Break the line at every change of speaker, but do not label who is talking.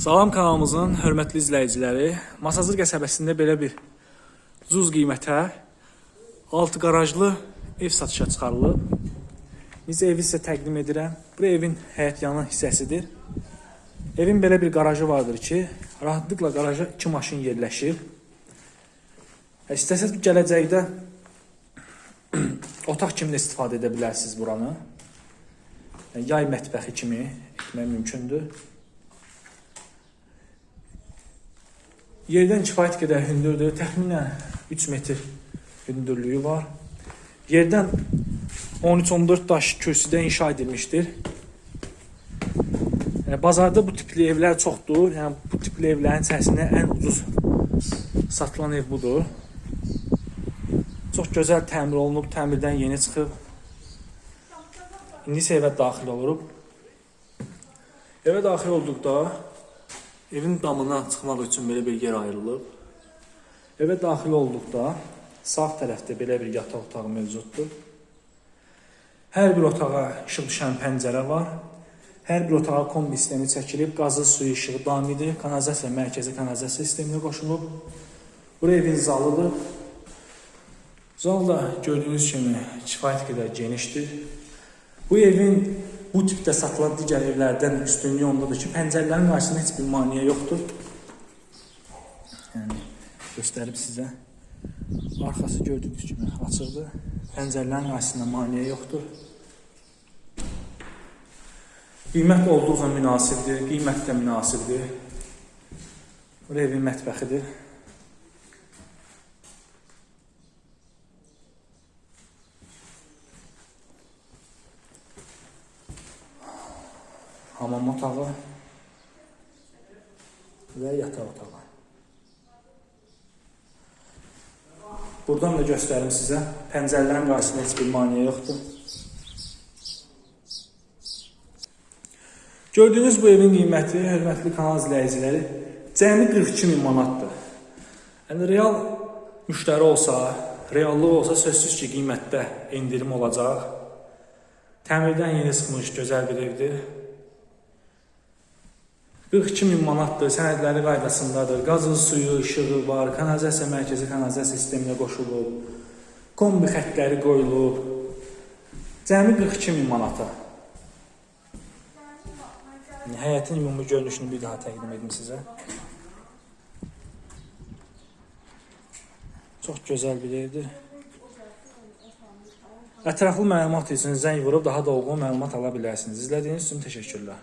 Salam kanalımızın hörmətli izləyiciləri, Masazır qəsəbəsində belə bir cuz qiymətə 6 qarajlı ev satışa çıxarılıb. Necə evi sizə təqdim edirəm. Bu evin həyət yanı hissəsidir. Evin belə bir qarajı vardır ki, rahatlıqla qaraja 2 maşın yerləşir. İstəsəz gələcəkdə otaq kimi də istifadə edə bilərsiniz buranı. Yay mətbəxi kimi etmək mümkündür. Yerdən kifayət qədər hündürdür. Təxminən 3 metr hündürlüyü var. Yerdən 13-14 daş kürsüdə inşa edilmişdir. Yəni, bazarda bu tipli evlər çoxdur. Yəni, bu tipli evlərin içərisində ən ucuz satılan ev budur. Çox gözəl təmir olunub, təmirdən yeni çıxıb. İndi isə evə daxil oluruq. Evə daxil olduqda evin damına çıxmaq üçün belə bir yer ayrılıb. Evə daxil olduqda sağ tərəfdə belə bir yataq otağı mövcuddur. Hər bir otağa işıq düşən pəncərə var. Hər bir otağa kombi sistemi çəkilib, qazı, suyu, işığı damidir. Kanalizasiya mərkəzi kanalizasiya sisteminə qoşulub. Bura evin zalıdır. Zal da gördüyünüz kimi kifayət qədər genişdir. Bu evin bu tipdə satılan digər evlərdən üstünlüyü ondadır ki, pəncərələrin qarşısında heç bir maneə yoxdur. Yəni göstərib sizə. Arxası gördüyünüz kimi açıqdır. Pəncərələrin qarşısında maneə yoxdur. Qiymət olduqca münasibdir, qiymət də münasibdir. Bu evin mətbəxidir. Hamam otağı və yataq otağı. Buradan da göstərim sizə. Pəncərələrin qarşısında heç bir maneə yoxdur. Gördüyünüz bu evin qiyməti, hörmətli kanal izləyiciləri, cəmi 42 min manatdır. Yəni real müştəri olsa, reallıq olsa sözsüz ki, qiymətdə endirim olacaq. Təmirdən yeni çıxmış gözəl bir evdir. 42 min manatdır, sənədləri qaydasındadır. Qazı, suyu, işığı var, kanalizasiya mərkəzi kanalizasiya sisteminə qoşulub. Kombi xəttləri qoyulub. Cəmi 42 min manata. Həyətin ümumi görünüşünü bir daha təqdim edim sizə. Çox gözəl bir evdir. Ətraflı məlumat üçün zəng vurub daha dolğun məlumat ala bilərsiniz. İzlədiyiniz üçün təşəkkürlər.